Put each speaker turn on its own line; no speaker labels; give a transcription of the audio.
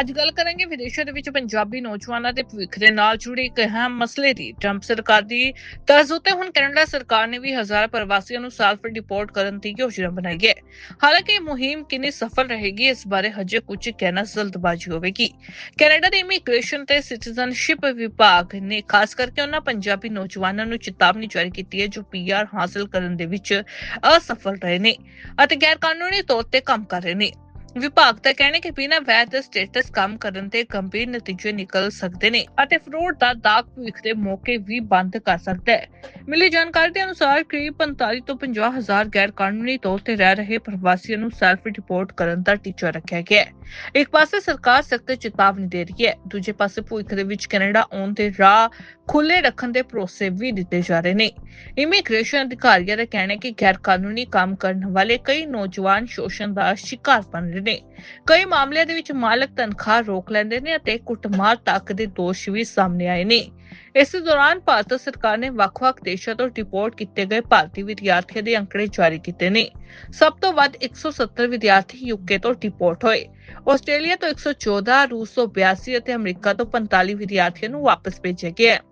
ਅੱਜ ਗੱਲ ਕਰਾਂਗੇ ਵਿਦੇਸ਼ਾਂ ਦੇ ਵਿੱਚ ਪੰਜਾਬੀ ਨੌਜਵਾਨਾਂ ਦੇ ਭਵਿੱਖ ਦੇ ਨਾਲ ਜੁੜੇ ਇੱਕ ਅਹਿਮ ਮਸਲੇ ਦੀ। ਟਰੰਪ ਸਰਕਾਰ ਦੀ ਤਰਜ਼ ਉੱਤੇ ਹੁਣ ਕੈਨੇਡਾ ਸਰਕਾਰ ਨੇ ਵੀ ਹਜ਼ਾਰ ਪ੍ਰਵਾਸੀਆਂ ਨੂੰ ਸਾਲ ਫਿਰ ਡਿਪੋਰਟ ਕਰਨ ਦੀ ਯੋਜਨਾ ਬਣਾਈ ਹੈ। ਹਾਲਾਂਕਿ ਮੁਹਿੰਮ ਕਿੰਨੀ ਸਫਲ ਰਹੇਗੀ, ਇਸ ਬਾਰੇ ਹਜੇ ਕੁਝ ਕਹਿਣਾ ਜਲਦਬਾਜ਼ੀ ਹੋਵੇਗੀ। ਕੈਨੇਡਾ ਦੇ ਇਮੀਗ੍ਰੇਸ਼ਨ ਤੇ ਸਿਟੀਜ਼ਨਸ਼ਿਪ ਵਿਭਾਗ ਨੇ ਖਾਸ ਕਰਕੇ ਉਹਨਾਂ ਪੰਜਾਬੀ ਨੌਜਵਾਨਾਂ ਨੂੰ ਚੇਤਾਵਨੀ ਜਾਰੀ ਕੀਤੀ ਹੈ ਜੋ ਪੀਆਰ ਹਾਸਲ ਕਰਨ ਦੇ ਵਿੱਚ ਅਸਫਲ ਰਹੇ ਨੇ ਅਤੇ ਗੈਰ ਕਾਨੂੰਨੀ ਤੌਰ ਤੇ ਕੰਮ ਕਰ ਰਹੇ ਨੇ। ਵਿਭਾਗ ਦਾ ਕਹਿਣਾ ਕਿ ਬਿਨਾਂ ਵੈਧ ਸਟੇਟਸ ਕੰਮ ਕਰਨ ਦੇ ਗੰਭੀਰ ਨਤੀਜੇ ਨਿਕਲ ਸਕਦੇ ਨੇ ਅਤੇ ਫਰੋਡ ਦਾ ਦਾਗ ਭਵਿੱਖ ਦੇ ਮੌਕੇ ਵੀ ਬੰਦ ਕਰ ਸਕਦਾ ਹੈ। ਮਿਲੀ ਜਾਣਕਾਰੀ ਦੇ ਅਨੁਸਾਰ ਕਰੀਬ 45 ਤੋਂ 50 ਹਜ਼ਾਰ ਗੈਰ ਕਾਨੂੰਨੀ ਤੌਰ ਤੇ ਰਹਿ ਰਹੇ ਪ੍ਰਵਾਸੀਆਂ ਨੂੰ ਸੈਲਫ ਰਿਪੋਰਟ ਕਰਨ ਦਾ ਟੀਚਾ ਰੱਖਿਆ ਗਿਆ ਹੈ। ਇੱਕ ਪਾਸੇ ਸਰਕਾਰ ਸਖਤ ਚੇਤਾਵਨੀ ਦੇ ਰਹੀ ਹੈ, ਦੂਜੇ ਪਾਸੇ ਭਵਿੱਖ ਦੇ ਵਿੱਚ ਕੈਨੇਡਾ ਆਉਣ ਦੇ ਰਾਹ ਖੁੱਲੇ ਰੱਖਣ ਦੇ ਭਰੋਸੇ ਵੀ ਦਿੱਤੇ ਜਾ ਰਹੇ ਨੇ। ਇਮੀਗ੍ਰੇਸ਼ਨ ਅਧਿਕਾਰੀਆਂ ਦਾ ਕਹਿਣਾ ਹੈ ਕਿ ਗੈਰ ਕਾਨੂੰਨੀ ਕੰਮ ਕਰਨ ਵਾਲੇ ਕਈ ਨੌਜਵਾਨ ਸ਼ੋਸ਼ਣ ਦਾ ਸ਼ਿਕਾਰ ਬਣ ਰਹੇ ਨੇ। ਕਈ ਮਾਮਲਿਆਂ ਦੇ ਵਿੱਚ ਮਾਲਕ ਤਨਖਾਹ ਰੋਕ ਲੈਂਦੇ ਨੇ ਅਤੇ ਕੁੱਟਮਾਰ ਤੱਕ ਦੇ ਦੋਸ਼ ਵੀ ਸਾਹਮਣੇ ਆਏ ਨੇ। ਇਸ ਦੌਰਾਨ ਭਾਰਤ ਸਰਕਾਰ ਨੇ ਵੱਖ-ਵੱਖ ਦੇਸ਼ਾਂ ਤੋਂ ਡਿਪੋਰਟ ਕੀਤੇ ਗਏ ਭਾਰਤੀ ਵਿਦਿਆਰਥੀਆਂ ਦੇ ਅੰਕੜੇ ਜਾਰੀ ਕੀਤੇ ਨੇ। ਸਭ ਤੋਂ ਵੱਧ 170 ਵਿਦਿਆਰਥੀ ਯੂਕੇ ਤੋਂ ਡਿਪੋਰਟ ਹੋਏ। ਆਸਟ੍ਰੇਲੀਆ ਤੋਂ 114 ਰੂਸ ਤੋਂ 82 ਅਤੇ ਅਮਰੀਕਾ ਤੋਂ 45 ਵਿਦਿਆਰਥੀਆਂ ਨੂੰ ਵਾਪਸ ਭੇਜਿਆ ਗਿਆ